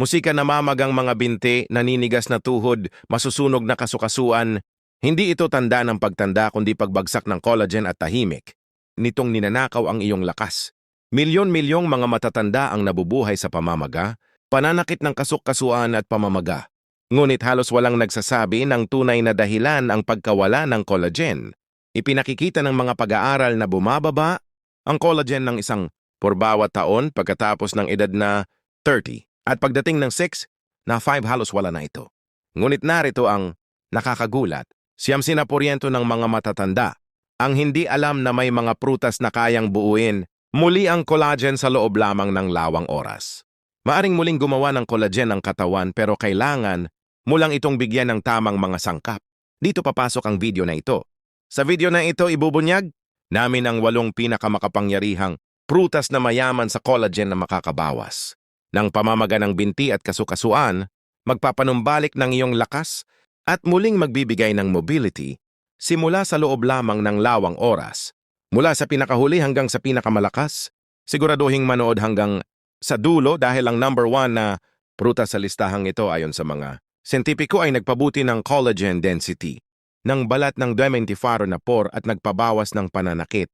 musika na mamagang mga binti, naninigas na tuhod, masusunog na kasukasuan. Hindi ito tanda ng pagtanda kundi pagbagsak ng collagen at tahimik. Nitong ninanakaw ang iyong lakas. Milyon-milyong mga matatanda ang nabubuhay sa pamamaga, pananakit ng kasuk-kasuan at pamamaga. Ngunit halos walang nagsasabi ng tunay na dahilan ang pagkawala ng collagen. Ipinakikita ng mga pag-aaral na bumababa ang collagen ng isang por bawat taon pagkatapos ng edad na 30 at pagdating ng 6 na 5 halos wala na ito. Ngunit narito ang nakakagulat, siyam sinaporyento ng mga matatanda ang hindi alam na may mga prutas na kayang buuin muli ang collagen sa loob lamang ng lawang oras. Maaring muling gumawa ng collagen ang katawan pero kailangan mulang itong bigyan ng tamang mga sangkap. Dito papasok ang video na ito. Sa video na ito ibubunyag namin ang walong pinakamakapangyarihang prutas na mayaman sa collagen na makakabawas. Nang pamamaga ng binti at kasukasuan, magpapanumbalik ng iyong lakas at muling magbibigay ng mobility simula sa loob lamang ng lawang oras. Mula sa pinakahuli hanggang sa pinakamalakas, siguraduhing manood hanggang sa dulo dahil ang number one na prutas sa listahang ito ayon sa mga sentipiko ay nagpabuti ng collagen density ng balat ng dementifaro na por at nagpabawas ng pananakit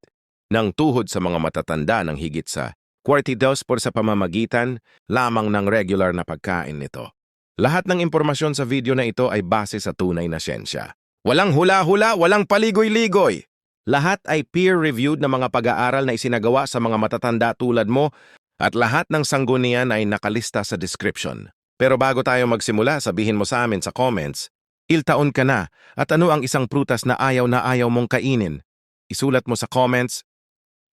ng tuhod sa mga matatanda ng higit sa 42 por sa pamamagitan lamang ng regular na pagkain nito. Lahat ng impormasyon sa video na ito ay base sa tunay na siyensya. Walang hula-hula, walang paligoy-ligoy. Lahat ay peer-reviewed na mga pag-aaral na isinagawa sa mga matatanda tulad mo at lahat ng sanggunian ay nakalista sa description. Pero bago tayo magsimula, sabihin mo sa amin sa comments, iltaon ka na at ano ang isang prutas na ayaw na ayaw mong kainin? Isulat mo sa comments.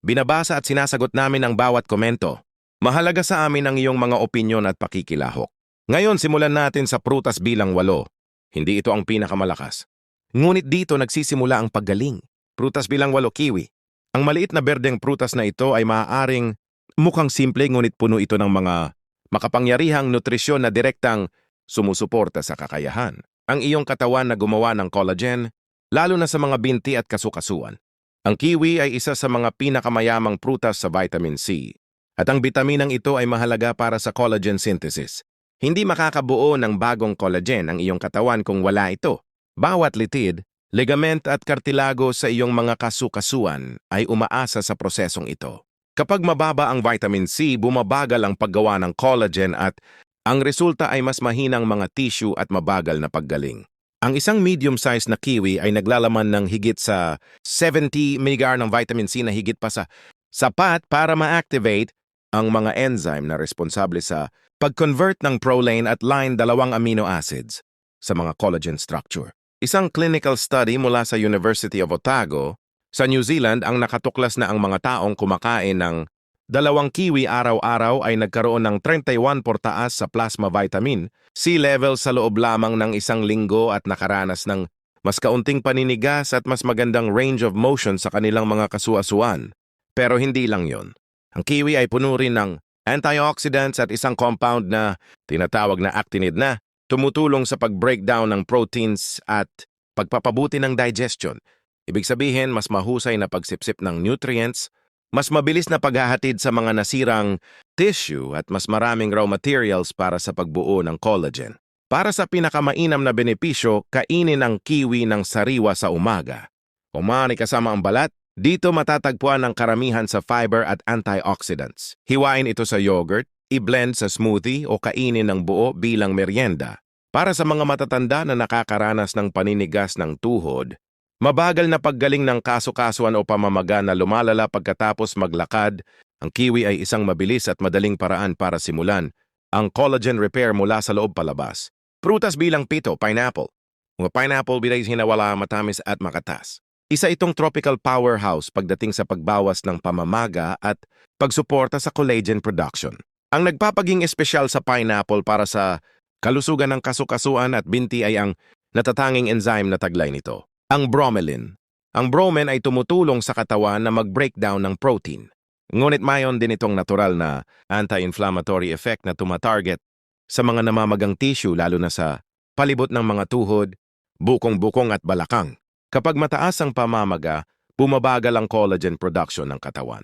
Binabasa at sinasagot namin ang bawat komento. Mahalaga sa amin ang iyong mga opinyon at pakikilahok. Ngayon simulan natin sa prutas bilang walo. Hindi ito ang pinakamalakas. Ngunit dito nagsisimula ang paggaling. Prutas bilang walo kiwi. Ang maliit na berdeng prutas na ito ay maaaring mukhang simple ngunit puno ito ng mga makapangyarihang nutrisyon na direktang sumusuporta sa kakayahan. Ang iyong katawan na gumawa ng collagen, lalo na sa mga binti at kasukasuan. Ang kiwi ay isa sa mga pinakamayamang prutas sa vitamin C. At ang bitaminang ito ay mahalaga para sa collagen synthesis. Hindi makakabuo ng bagong collagen ang iyong katawan kung wala ito. Bawat litid, ligament at kartilago sa iyong mga kasukasuan ay umaasa sa prosesong ito. Kapag mababa ang vitamin C, bumabagal ang paggawa ng collagen at ang resulta ay mas mahinang mga tissue at mabagal na paggaling. Ang isang medium-sized na kiwi ay naglalaman ng higit sa 70 mg ng vitamin C na higit pa sa sapat para ma-activate ang mga enzyme na responsable sa pag-convert ng proline at line dalawang amino acids sa mga collagen structure. Isang clinical study mula sa University of Otago sa New Zealand ang nakatuklas na ang mga taong kumakain ng dalawang kiwi araw-araw ay nagkaroon ng 31 portaas sa plasma vitamin C level sa loob lamang ng isang linggo at nakaranas ng mas kaunting paninigas at mas magandang range of motion sa kanilang mga kasuasuan. Pero hindi lang yon. Ang kiwi ay puno rin ng antioxidants at isang compound na tinatawag na actinide na tumutulong sa pag-breakdown ng proteins at pagpapabuti ng digestion. Ibig sabihin, mas mahusay na pagsipsip ng nutrients, mas mabilis na paghahatid sa mga nasirang tissue at mas maraming raw materials para sa pagbuo ng collagen. Para sa pinakamainam na benepisyo, kainin ang kiwi ng sariwa sa umaga. Kung maaari kasama ang balat, dito matatagpuan ang karamihan sa fiber at antioxidants. Hiwain ito sa yogurt, i-blend sa smoothie o kainin ng buo bilang merienda. Para sa mga matatanda na nakakaranas ng paninigas ng tuhod, mabagal na paggaling ng kaso-kasuan o pamamaga na lumalala pagkatapos maglakad, ang kiwi ay isang mabilis at madaling paraan para simulan ang collagen repair mula sa loob palabas. Prutas bilang pito, pineapple. Mga pineapple biray hinawala matamis at makatas. Isa itong tropical powerhouse pagdating sa pagbawas ng pamamaga at pagsuporta sa collagen production. Ang nagpapaging espesyal sa pineapple para sa Kalusugan ng kasukasuan at binti ay ang natatanging enzyme na taglay nito, ang bromelin. Ang bromen ay tumutulong sa katawan na mag-breakdown ng protein. Ngunit mayon din itong natural na anti-inflammatory effect na tumatarget sa mga namamagang tissue lalo na sa palibot ng mga tuhod, bukong-bukong at balakang. Kapag mataas ang pamamaga, bumabagal ang collagen production ng katawan.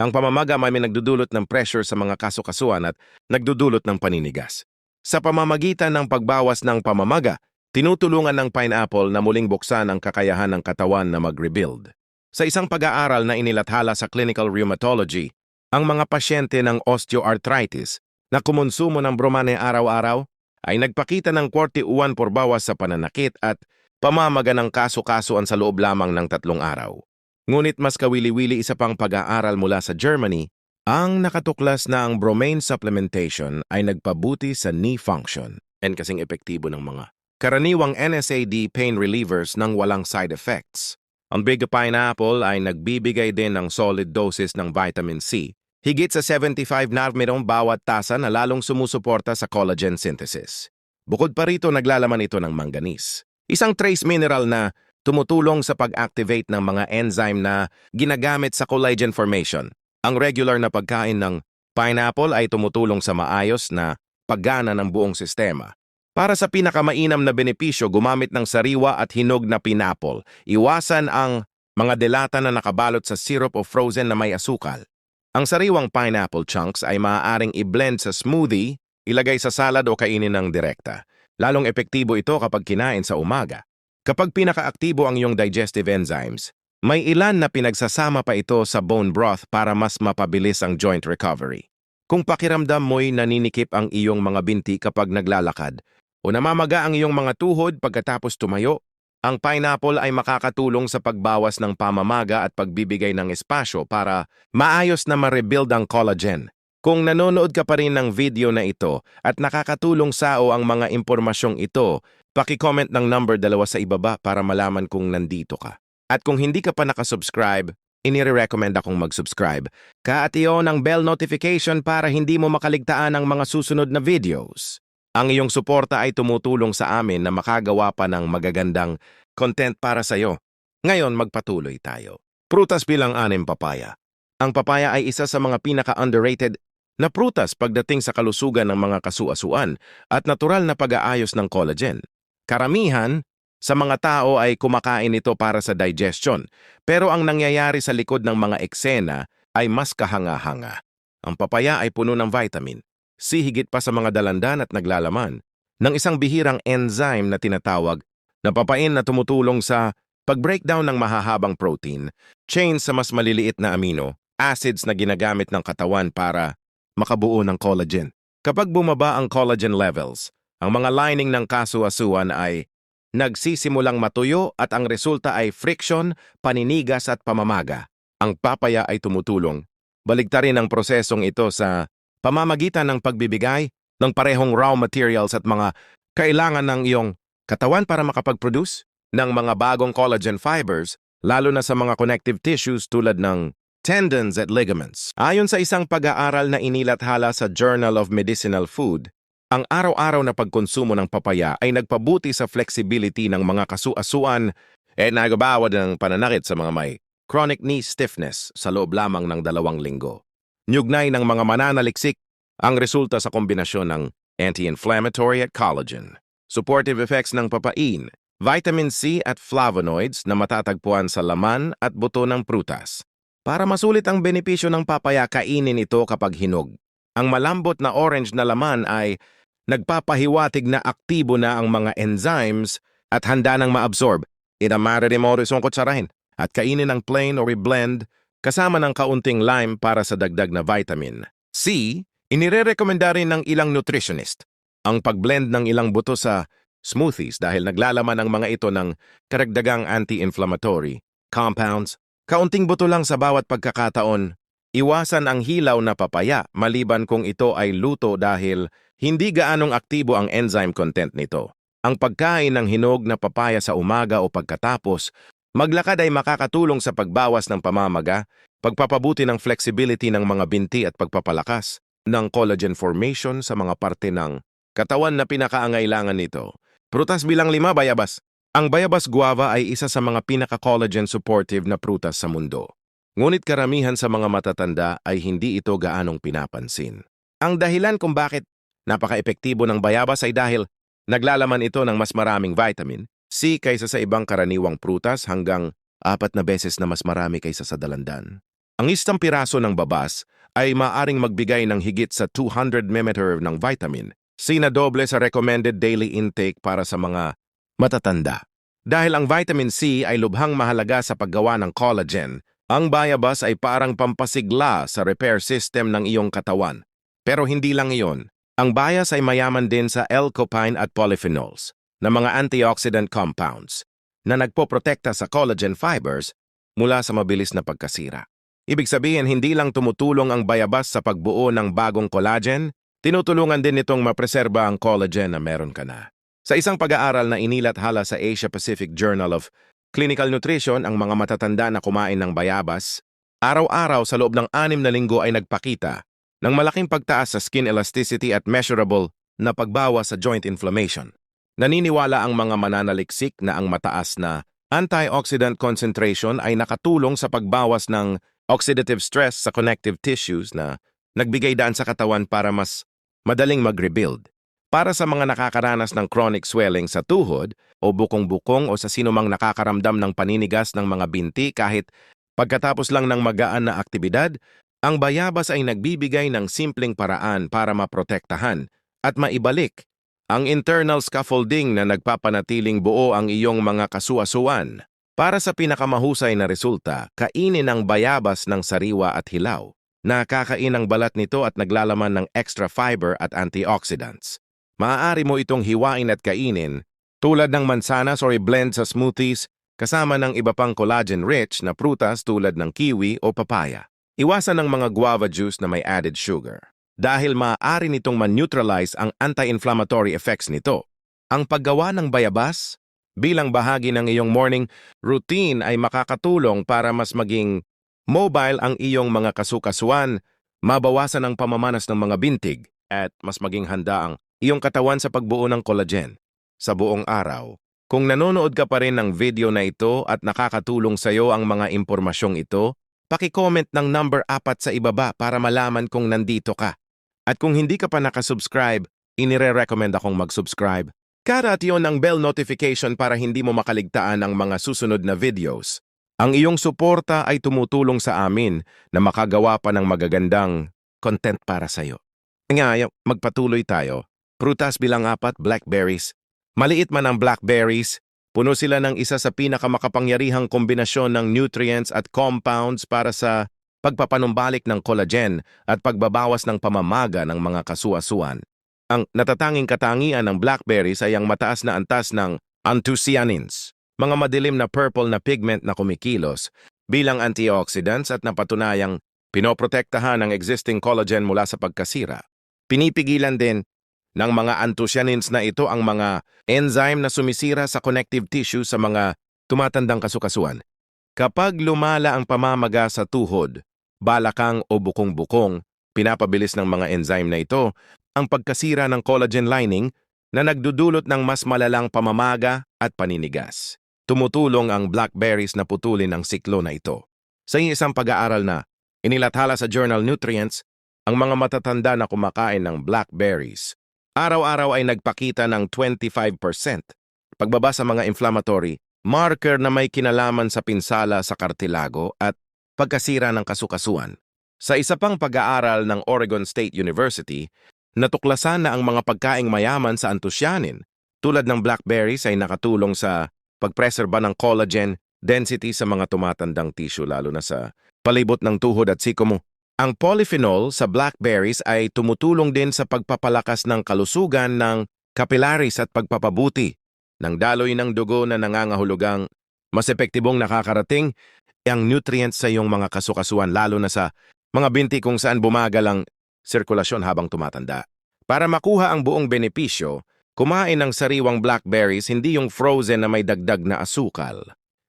Ang pamamaga may nagdudulot ng pressure sa mga kasukasuan at nagdudulot ng paninigas. Sa pamamagitan ng pagbawas ng pamamaga, tinutulungan ng pineapple na muling buksan ang kakayahan ng katawan na mag-rebuild. Sa isang pag-aaral na inilathala sa clinical rheumatology, ang mga pasyente ng osteoarthritis na kumonsumo ng bromane araw-araw ay nagpakita ng 41 por bawas sa pananakit at pamamaga ng kaso-kasuan sa loob lamang ng tatlong araw. Ngunit mas kawili-wili isa pang pag-aaral mula sa Germany, ang nakatuklas na ang bromine supplementation ay nagpabuti sa knee function and kasing epektibo ng mga karaniwang NSAID pain relievers ng walang side effects. Ang Big Pineapple ay nagbibigay din ng solid doses ng vitamin C, higit sa 75 narmirong bawat tasa na lalong sumusuporta sa collagen synthesis. Bukod pa rito, naglalaman ito ng manganese, isang trace mineral na tumutulong sa pag-activate ng mga enzyme na ginagamit sa collagen formation. Ang regular na pagkain ng pineapple ay tumutulong sa maayos na paggana ng buong sistema. Para sa pinakamainam na benepisyo, gumamit ng sariwa at hinog na pinapol. Iwasan ang mga delata na nakabalot sa syrup o frozen na may asukal. Ang sariwang pineapple chunks ay maaaring i-blend sa smoothie, ilagay sa salad o kainin ng direkta. Lalong epektibo ito kapag kinain sa umaga. Kapag pinakaaktibo ang iyong digestive enzymes, may ilan na pinagsasama pa ito sa bone broth para mas mapabilis ang joint recovery. Kung pakiramdam mo'y naninikip ang iyong mga binti kapag naglalakad, o namamaga ang iyong mga tuhod pagkatapos tumayo, ang pineapple ay makakatulong sa pagbawas ng pamamaga at pagbibigay ng espasyo para maayos na ma-rebuild ang collagen. Kung nanonood ka pa rin ng video na ito at nakakatulong sa o ang mga impormasyong ito, paki-comment ng number dalawa sa ibaba para malaman kung nandito ka. At kung hindi ka pa nakasubscribe, inire-recommend akong mag-subscribe. Ka-at iyon ang bell notification para hindi mo makaligtaan ang mga susunod na videos. Ang iyong suporta ay tumutulong sa amin na makagawa pa ng magagandang content para sa iyo. Ngayon, magpatuloy tayo. Prutas bilang anim papaya. Ang papaya ay isa sa mga pinaka-underrated na prutas pagdating sa kalusugan ng mga kasuasuan at natural na pag-aayos ng collagen. Karamihan sa mga tao ay kumakain ito para sa digestion, pero ang nangyayari sa likod ng mga eksena ay mas kahanga-hanga. Ang papaya ay puno ng vitamin, higit pa sa mga dalandan at naglalaman ng isang bihirang enzyme na tinatawag na papain na tumutulong sa pag-breakdown ng mahahabang protein, chain sa mas maliliit na amino, acids na ginagamit ng katawan para makabuo ng collagen. Kapag bumaba ang collagen levels, ang mga lining ng kasuasuan ay nagsisimulang matuyo at ang resulta ay friction, paninigas at pamamaga. Ang papaya ay tumutulong. Baligtarin ang prosesong ito sa pamamagitan ng pagbibigay ng parehong raw materials at mga kailangan ng iyong katawan para makapag-produce ng mga bagong collagen fibers, lalo na sa mga connective tissues tulad ng tendons at ligaments. Ayon sa isang pag-aaral na inilathala sa Journal of Medicinal Food, ang araw-araw na pagkonsumo ng papaya ay nagpabuti sa flexibility ng mga kasuasuan at nagabawad ng pananakit sa mga may chronic knee stiffness sa loob lamang ng dalawang linggo. Nyugnay ng mga mananaliksik ang resulta sa kombinasyon ng anti-inflammatory at collagen, supportive effects ng papain, vitamin C at flavonoids na matatagpuan sa laman at buto ng prutas. Para masulit ang benepisyo ng papaya, kainin ito kapag hinog. Ang malambot na orange na laman ay nagpapahiwatig na aktibo na ang mga enzymes at handa nang maabsorb. Inamara mo risong kutsarahin at kainin ng plain or i-blend kasama ng kaunting lime para sa dagdag na vitamin. C. Inirerekomenda rin ng ilang nutritionist ang pagblend ng ilang buto sa smoothies dahil naglalaman ang mga ito ng karagdagang anti-inflammatory compounds. Kaunting buto lang sa bawat pagkakataon Iwasan ang hilaw na papaya maliban kung ito ay luto dahil hindi gaanong aktibo ang enzyme content nito. Ang pagkain ng hinog na papaya sa umaga o pagkatapos, maglakad ay makakatulong sa pagbawas ng pamamaga, pagpapabuti ng flexibility ng mga binti at pagpapalakas ng collagen formation sa mga parte ng katawan na pinakaangailangan nito. Prutas bilang lima, bayabas. Ang bayabas guava ay isa sa mga pinaka-collagen supportive na prutas sa mundo. Ngunit karamihan sa mga matatanda ay hindi ito gaanong pinapansin. Ang dahilan kung bakit napaka-epektibo ng bayabas ay dahil naglalaman ito ng mas maraming vitamin C kaysa sa ibang karaniwang prutas hanggang apat na beses na mas marami kaysa sa dalandan. Ang istang piraso ng babas ay maaring magbigay ng higit sa 200 ml ng vitamin sinadoble sa recommended daily intake para sa mga matatanda. Dahil ang vitamin C ay lubhang mahalaga sa paggawa ng collagen, ang bayabas ay parang pampasigla sa repair system ng iyong katawan. Pero hindi lang iyon. Ang bayas ay mayaman din sa L-copine at polyphenols na mga antioxidant compounds na nagpoprotekta sa collagen fibers mula sa mabilis na pagkasira. Ibig sabihin, hindi lang tumutulong ang bayabas sa pagbuo ng bagong collagen, tinutulungan din nitong mapreserba ang collagen na meron ka na. Sa isang pag-aaral na inilat hala sa Asia Pacific Journal of Clinical Nutrition, ang mga matatanda na kumain ng bayabas, araw-araw sa loob ng anim na linggo ay nagpakita ng malaking pagtaas sa skin elasticity at measurable na pagbawas sa joint inflammation. Naniniwala ang mga mananaliksik na ang mataas na antioxidant concentration ay nakatulong sa pagbawas ng oxidative stress sa connective tissues na nagbigay daan sa katawan para mas madaling mag-rebuild. Para sa mga nakakaranas ng chronic swelling sa tuhod o bukong-bukong o sa sinumang nakakaramdam ng paninigas ng mga binti kahit pagkatapos lang ng magaan na aktibidad, ang bayabas ay nagbibigay ng simpleng paraan para maprotektahan at maibalik ang internal scaffolding na nagpapanatiling buo ang iyong mga kasuasuan. Para sa pinakamahusay na resulta, kainin ang bayabas ng sariwa at hilaw. Nakakain ang balat nito at naglalaman ng extra fiber at antioxidants. Maaari mo itong hiwain at kainin tulad ng mansanas or i-blend sa smoothies kasama ng iba pang collagen-rich na prutas tulad ng kiwi o papaya. Iwasan ng mga guava juice na may added sugar dahil maaari nitong man-neutralize ang anti-inflammatory effects nito. Ang paggawa ng bayabas bilang bahagi ng iyong morning routine ay makakatulong para mas maging mobile ang iyong mga kasukasuan, mabawasan ang pamamanas ng mga bintig, at mas maging handa ang iyong katawan sa pagbuo ng collagen. Sa buong araw, kung nanonood ka pa rin ng video na ito at nakakatulong sa iyo ang mga impormasyong ito, paki-comment ng number 4 sa ibaba para malaman kung nandito ka. At kung hindi ka pa nakasubscribe, inire-recommend akong mag-subscribe Karat yon ang bell notification para hindi mo makaligtaan ang mga susunod na videos. Ang iyong suporta ay tumutulong sa amin na makagawa pa ng magagandang content para sa iyo. Nga, magpatuloy tayo. Prutas bilang apat, blackberries. Maliit man ang blackberries, puno sila ng isa sa pinakamakapangyarihang kombinasyon ng nutrients at compounds para sa pagpapanumbalik ng collagen at pagbabawas ng pamamaga ng mga kasuasuan. Ang natatanging katangian ng blackberries ay ang mataas na antas ng anthocyanins, mga madilim na purple na pigment na kumikilos bilang antioxidants at napatunayang pinoprotektahan ang existing collagen mula sa pagkasira. Pinipigilan din ng mga anthocyanins na ito ang mga enzyme na sumisira sa connective tissue sa mga tumatandang kasukasuan. Kapag lumala ang pamamaga sa tuhod, balakang o bukong-bukong, pinapabilis ng mga enzyme na ito ang pagkasira ng collagen lining na nagdudulot ng mas malalang pamamaga at paninigas. Tumutulong ang blackberries na putulin ang siklo na ito. Sa isang pag-aaral na inilathala sa Journal Nutrients, ang mga matatanda na kumakain ng blackberries, araw-araw ay nagpakita ng 25%. Pagbaba sa mga inflammatory, marker na may kinalaman sa pinsala sa kartilago at pagkasira ng kasukasuan. Sa isa pang pag-aaral ng Oregon State University, Natuklasan na ang mga pagkaing mayaman sa anthocyanin tulad ng blackberries ay nakatulong sa pagpreserba ng collagen density sa mga tumatandang tissue lalo na sa palibot ng tuhod at sikomo. Ang polyphenol sa blackberries ay tumutulong din sa pagpapalakas ng kalusugan ng capillaries at pagpapabuti ng daloy ng dugo na nangangahulugang mas epektibong nakakarating ang nutrients sa iyong mga kasukasuan lalo na sa mga binti kung saan bumagal ang sirkulasyon habang tumatanda. Para makuha ang buong benepisyo, kumain ng sariwang blackberries hindi yung frozen na may dagdag na asukal.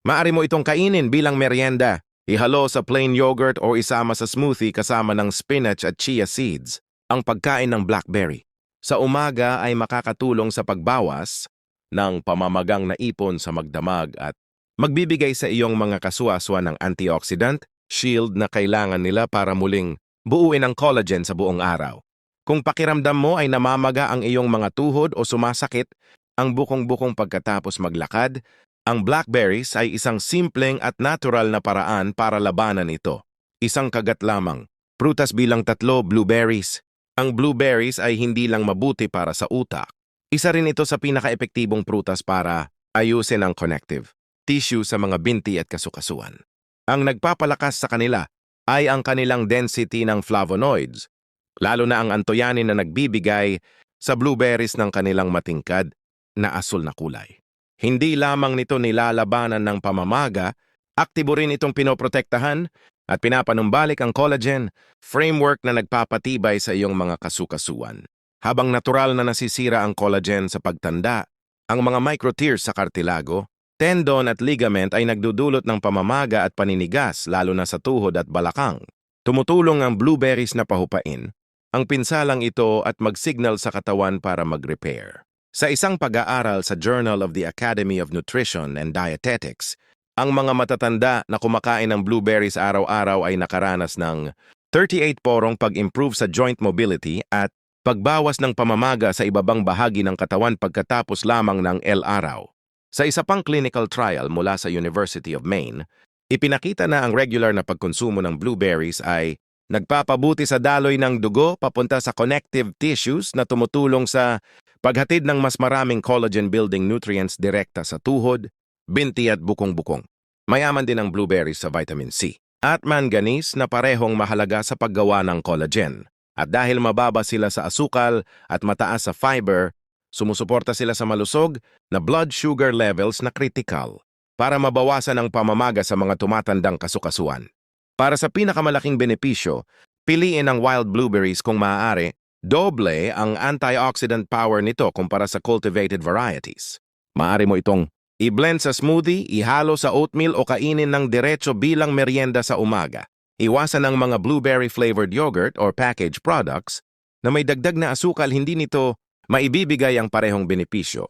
Maari mo itong kainin bilang merienda, ihalo sa plain yogurt o isama sa smoothie kasama ng spinach at chia seeds. Ang pagkain ng blackberry sa umaga ay makakatulong sa pagbawas ng pamamagang naipon sa magdamag at magbibigay sa iyong mga kasuaswa ng antioxidant, shield na kailangan nila para muling buuin ang collagen sa buong araw. Kung pakiramdam mo ay namamaga ang iyong mga tuhod o sumasakit ang bukong-bukong pagkatapos maglakad, ang blackberries ay isang simpleng at natural na paraan para labanan ito. Isang kagat lamang. Prutas bilang tatlo, blueberries. Ang blueberries ay hindi lang mabuti para sa utak. Isa rin ito sa pinaka-epektibong prutas para ayusin ang connective tissue sa mga binti at kasukasuan. Ang nagpapalakas sa kanila ay ang kanilang density ng flavonoids, lalo na ang antoyanin na nagbibigay sa blueberries ng kanilang matingkad na asul na kulay. Hindi lamang nito nilalabanan ng pamamaga, aktibo rin itong pinoprotektahan at pinapanumbalik ang collagen, framework na nagpapatibay sa iyong mga kasukasuan. Habang natural na nasisira ang collagen sa pagtanda, ang mga microtears sa kartilago, tendon at ligament ay nagdudulot ng pamamaga at paninigas lalo na sa tuhod at balakang. Tumutulong ang blueberries na pahupain ang pinsalang ito at mag-signal sa katawan para mag-repair. Sa isang pag-aaral sa Journal of the Academy of Nutrition and Dietetics, ang mga matatanda na kumakain ng blueberries araw-araw ay nakaranas ng 38 porong pag-improve sa joint mobility at pagbawas ng pamamaga sa ibabang bahagi ng katawan pagkatapos lamang ng L araw. Sa isa pang clinical trial mula sa University of Maine, ipinakita na ang regular na pagkonsumo ng blueberries ay nagpapabuti sa daloy ng dugo papunta sa connective tissues na tumutulong sa paghatid ng mas maraming collagen-building nutrients direkta sa tuhod, binti at bukong-bukong. Mayaman din ang blueberries sa vitamin C at manganese na parehong mahalaga sa paggawa ng collagen. At dahil mababa sila sa asukal at mataas sa fiber, sumusuporta sila sa malusog na blood sugar levels na critical para mabawasan ang pamamaga sa mga tumatandang kasukasuan. Para sa pinakamalaking benepisyo, piliin ang wild blueberries kung maaari, doble ang antioxidant power nito kumpara sa cultivated varieties. Maaari mo itong i-blend sa smoothie, ihalo sa oatmeal o kainin ng diretso bilang merienda sa umaga. Iwasan ang mga blueberry-flavored yogurt or packaged products na may dagdag na asukal hindi nito maibibigay ang parehong benepisyo.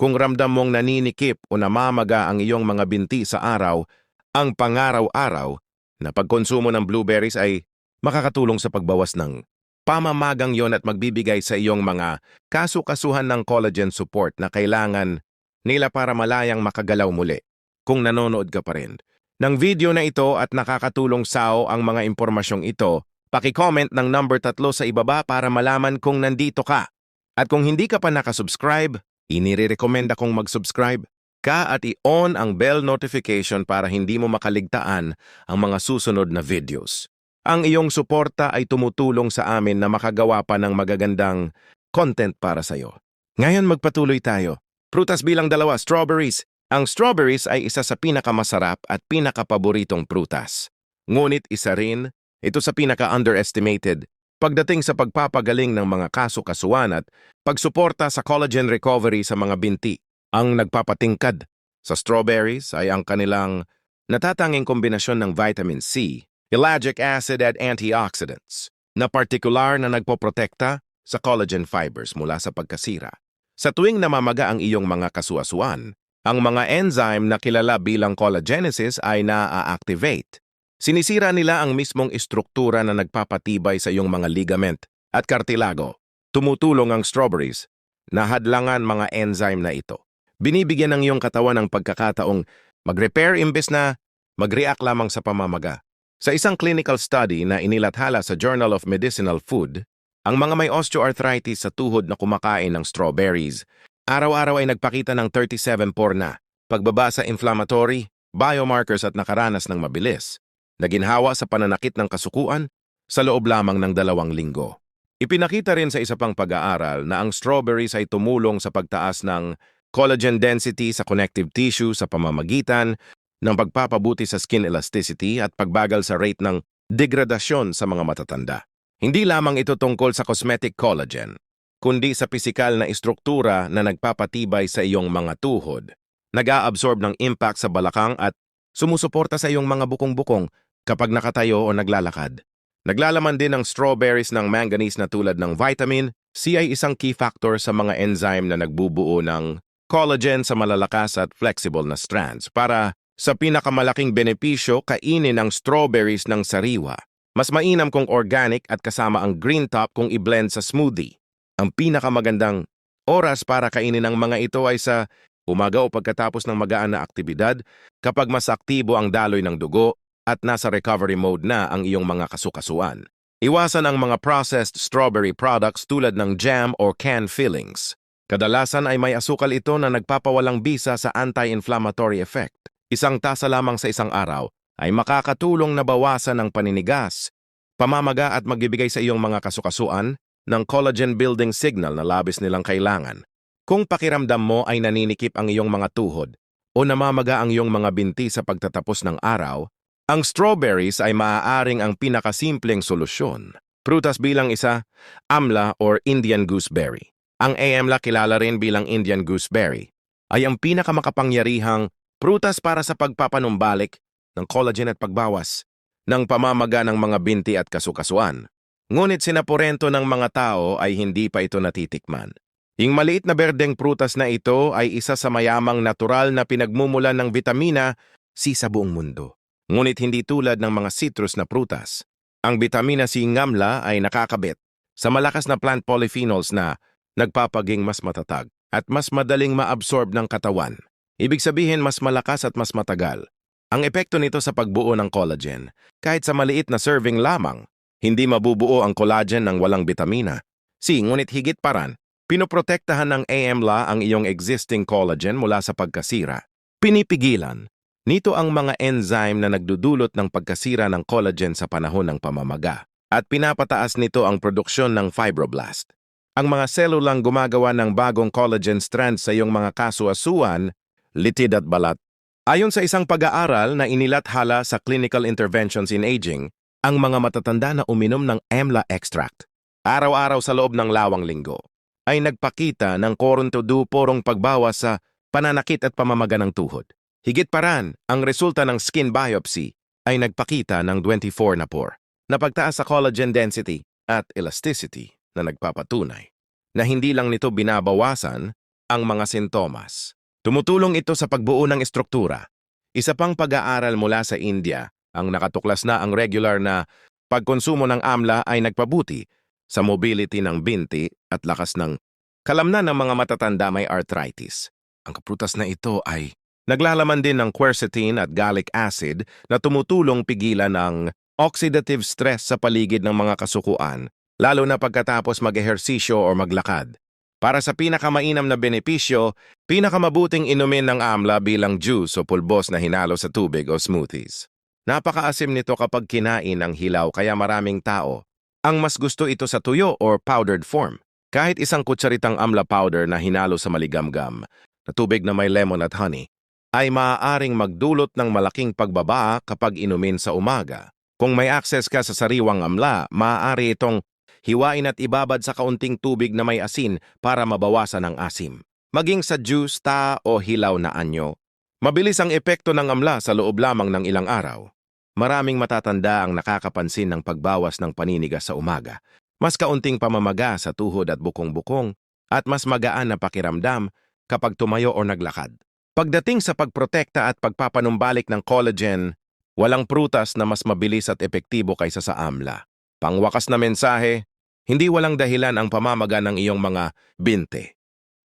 Kung ramdam mong naninikip o namamaga ang iyong mga binti sa araw, ang pangaraw-araw na pagkonsumo ng blueberries ay makakatulong sa pagbawas ng pamamagang yon at magbibigay sa iyong mga kasukasuhan ng collagen support na kailangan nila para malayang makagalaw muli kung nanonood ka pa rin. Ng video na ito at nakakatulong sao ang mga impormasyong ito, paki-comment ng number tatlo sa ibaba para malaman kung nandito ka. At kung hindi ka pa nakasubscribe, inirekomenda kong mag-subscribe ka at i-on ang bell notification para hindi mo makaligtaan ang mga susunod na videos. Ang iyong suporta ay tumutulong sa amin na makagawa pa ng magagandang content para sa'yo. Ngayon magpatuloy tayo. Prutas bilang dalawa, strawberries. Ang strawberries ay isa sa pinakamasarap at pinakapaboritong prutas. Ngunit isa rin, ito sa pinaka-underestimated pagdating sa pagpapagaling ng mga kaso-kasuan at pagsuporta sa collagen recovery sa mga binti. Ang nagpapatingkad sa strawberries ay ang kanilang natatanging kombinasyon ng vitamin C, ellagic acid at antioxidants na partikular na nagpoprotekta sa collagen fibers mula sa pagkasira. Sa tuwing namamaga ang iyong mga kasuasuan, ang mga enzyme na kilala bilang collagenesis ay na-activate. Sinisira nila ang mismong istruktura na nagpapatibay sa iyong mga ligament at kartilago. Tumutulong ang strawberries na hadlangan mga enzyme na ito. Binibigyan ng iyong katawan ng pagkakataong mag-repair imbes na mag-react lamang sa pamamaga. Sa isang clinical study na inilathala sa Journal of Medicinal Food, ang mga may osteoarthritis sa tuhod na kumakain ng strawberries Araw-araw ay nagpakita ng 37 por na, pagbaba sa inflammatory, biomarkers at nakaranas ng mabilis, naginhawa sa pananakit ng kasukuan sa loob lamang ng dalawang linggo. Ipinakita rin sa isa pang pag-aaral na ang strawberries ay tumulong sa pagtaas ng collagen density sa connective tissue sa pamamagitan ng pagpapabuti sa skin elasticity at pagbagal sa rate ng degradasyon sa mga matatanda. Hindi lamang ito tungkol sa cosmetic collagen, kundi sa pisikal na istruktura na nagpapatibay sa iyong mga tuhod, nag-aabsorb ng impact sa balakang at sumusuporta sa iyong mga bukong-bukong kapag nakatayo o naglalakad. Naglalaman din ng strawberries ng manganese na tulad ng vitamin, C ay isang key factor sa mga enzyme na nagbubuo ng collagen sa malalakas at flexible na strands para sa pinakamalaking benepisyo kainin ang strawberries ng sariwa. Mas mainam kung organic at kasama ang green top kung i-blend sa smoothie. Ang pinakamagandang oras para kainin ng mga ito ay sa umaga o pagkatapos ng magaan na aktibidad kapag mas aktibo ang daloy ng dugo at nasa recovery mode na ang iyong mga kasukasuan. Iwasan ang mga processed strawberry products tulad ng jam or canned fillings. Kadalasan ay may asukal ito na nagpapawalang bisa sa anti-inflammatory effect. Isang tasa lamang sa isang araw ay makakatulong na bawasan ng paninigas, pamamaga at magbibigay sa iyong mga kasukasuan ng collagen building signal na labis nilang kailangan. Kung pakiramdam mo ay naninikip ang iyong mga tuhod o namamaga ang iyong mga binti sa pagtatapos ng araw, ang strawberries ay maaaring ang pinakasimpleng solusyon. Prutas bilang isa, amla or Indian gooseberry. Ang amla kilala rin bilang Indian gooseberry ay ang pinakamakapangyarihang prutas para sa pagpapanumbalik ng collagen at pagbawas ng pamamaga ng mga binti at kasukasuan. Ngunit sinaporento ng mga tao ay hindi pa ito natitikman. Yung maliit na berdeng prutas na ito ay isa sa mayamang natural na pinagmumulan ng vitamina C sa buong mundo. Ngunit hindi tulad ng mga citrus na prutas. Ang vitamina C ngamla ay nakakabit sa malakas na plant polyphenols na nagpapaging mas matatag at mas madaling maabsorb ng katawan. Ibig sabihin mas malakas at mas matagal. Ang epekto nito sa pagbuo ng collagen, kahit sa maliit na serving lamang, hindi mabubuo ang collagen ng walang vitamina. C, ngunit higit paran, pinoprotektahan ng AMLA ang iyong existing collagen mula sa pagkasira. Pinipigilan Nito ang mga enzyme na nagdudulot ng pagkasira ng collagen sa panahon ng pamamaga at pinapataas nito ang produksyon ng fibroblast. Ang mga selulang gumagawa ng bagong collagen strands sa iyong mga kasuasuan, litid at balat. Ayon sa isang pag-aaral na inilathala sa Clinical Interventions in Aging, ang mga matatanda na uminom ng AMLA extract araw-araw sa loob ng lawang linggo ay nagpakita ng korontoduporong pagbawas sa pananakit at pamamaga ng tuhod. Higit paran, ang resulta ng skin biopsy ay nagpakita ng 24 na pore na pagtaas sa collagen density at elasticity na nagpapatunay na hindi lang nito binabawasan ang mga sintomas. Tumutulong ito sa pagbuo ng estruktura. Isa pang pag-aaral mula sa India ang nakatuklas na ang regular na pagkonsumo ng amla ay nagpabuti sa mobility ng binti at lakas ng kalamnan ng mga matatanda may arthritis. Ang kaprutas na ito ay Naglalaman din ng quercetin at gallic acid na tumutulong pigilan ang oxidative stress sa paligid ng mga kasukuan, lalo na pagkatapos mag-ehersisyo o maglakad. Para sa pinakamainam na benepisyo, pinakamabuting inumin ng amla bilang juice o pulbos na hinalo sa tubig o smoothies. Napakaasim nito kapag kinain ang hilaw kaya maraming tao. Ang mas gusto ito sa tuyo or powdered form. Kahit isang kutsaritang amla powder na hinalo sa maligamgam, na tubig na may lemon at honey, ay maaaring magdulot ng malaking pagbaba kapag inumin sa umaga. Kung may access ka sa sariwang amla, maaari itong hiwain at ibabad sa kaunting tubig na may asin para mabawasan ang asim. Maging sa juice, ta o hilaw na anyo. Mabilis ang epekto ng amla sa loob lamang ng ilang araw. Maraming matatanda ang nakakapansin ng pagbawas ng paninigas sa umaga. Mas kaunting pamamaga sa tuhod at bukong-bukong at mas magaan na pakiramdam kapag tumayo o naglakad. Pagdating sa pagprotekta at pagpapanumbalik ng collagen, walang prutas na mas mabilis at epektibo kaysa sa amla. Pangwakas na mensahe, hindi walang dahilan ang pamamaga ng iyong mga binte.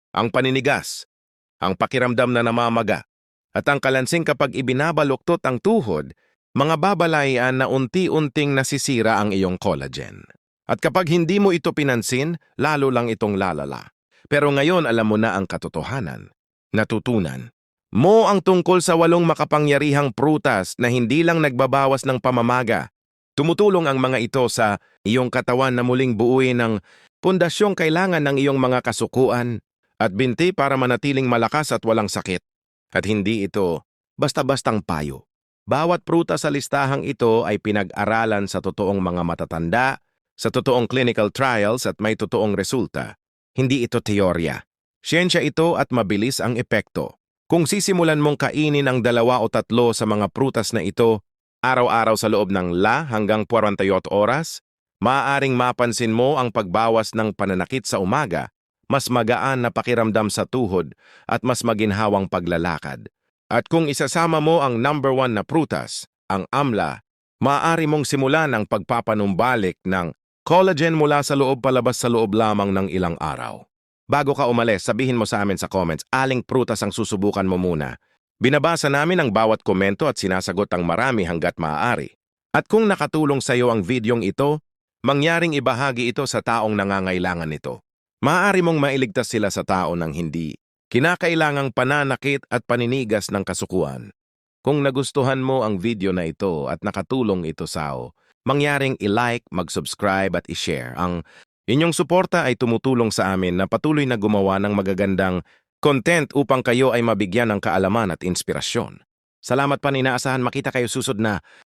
Ang paninigas, ang pakiramdam na namamaga, at ang kalansing kapag ibinabaluktot ang tuhod, mga babalayan na unti-unting nasisira ang iyong collagen. At kapag hindi mo ito pinansin, lalo lang itong lalala. Pero ngayon alam mo na ang katotohanan natutunan. Mo ang tungkol sa walong makapangyarihang prutas na hindi lang nagbabawas ng pamamaga. Tumutulong ang mga ito sa iyong katawan na muling buuin ng pundasyong kailangan ng iyong mga kasukuan at binti para manatiling malakas at walang sakit. At hindi ito basta-bastang payo. Bawat prutas sa listahang ito ay pinag-aralan sa totoong mga matatanda, sa totoong clinical trials at may totoong resulta. Hindi ito teorya. Siyensya ito at mabilis ang epekto. Kung sisimulan mong kainin ang dalawa o tatlo sa mga prutas na ito, araw-araw sa loob ng la hanggang 48 oras, maaaring mapansin mo ang pagbawas ng pananakit sa umaga, mas magaan na pakiramdam sa tuhod at mas maginhawang paglalakad. At kung isasama mo ang number one na prutas, ang amla, maaari mong simulan ang pagpapanumbalik ng collagen mula sa loob palabas sa loob lamang ng ilang araw. Bago ka umalis, sabihin mo sa amin sa comments, aling prutas ang susubukan mo muna. Binabasa namin ang bawat komento at sinasagot ang marami hanggat maaari. At kung nakatulong sa iyo ang videong ito, mangyaring ibahagi ito sa taong nangangailangan nito. Maaari mong mailigtas sila sa tao ng hindi. Kinakailangang pananakit at paninigas ng kasukuan. Kung nagustuhan mo ang video na ito at nakatulong ito sao, mangyaring i-like, mag-subscribe at i-share. Ang inyong suporta ay tumutulong sa amin na patuloy na gumawa ng magagandang content upang kayo ay mabigyan ng kaalaman at inspirasyon. Salamat pa ninaasahan makita kayo susod na